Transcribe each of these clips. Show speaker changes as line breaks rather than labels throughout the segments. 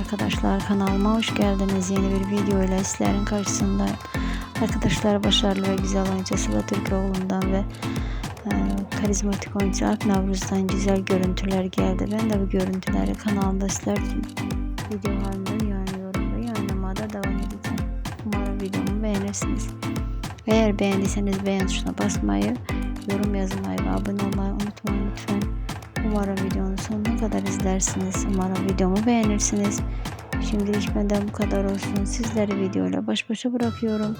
arkadaşlar kanalıma hoş geldiniz. Yeni bir video ile sizlerin karşısındayım. Arkadaşlar başarılı ve güzel oyuncu Sıla Türkoğlu'ndan ve e, karizmatik oyuncu Navruz'dan güzel görüntüler geldi. Ben de bu görüntüleri kanalda sizler video halinde yayınlıyorum ve yayınlamada devam edeceğim. Umarım videomu beğenirsiniz. Eğer beğendiyseniz beğen tuşuna basmayı, yorum yazmayı ve abone olmayı unutmayın lütfen. Umarım videonun sonuna kadar izlersiniz. Umarım videomu beğenirsiniz. Şimdilik benden bu kadar olsun. Sizleri videoyla baş başa bırakıyorum.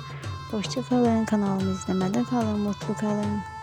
Hoşça kalın. Kanalımı izlemede kalın. Mutlu kalın.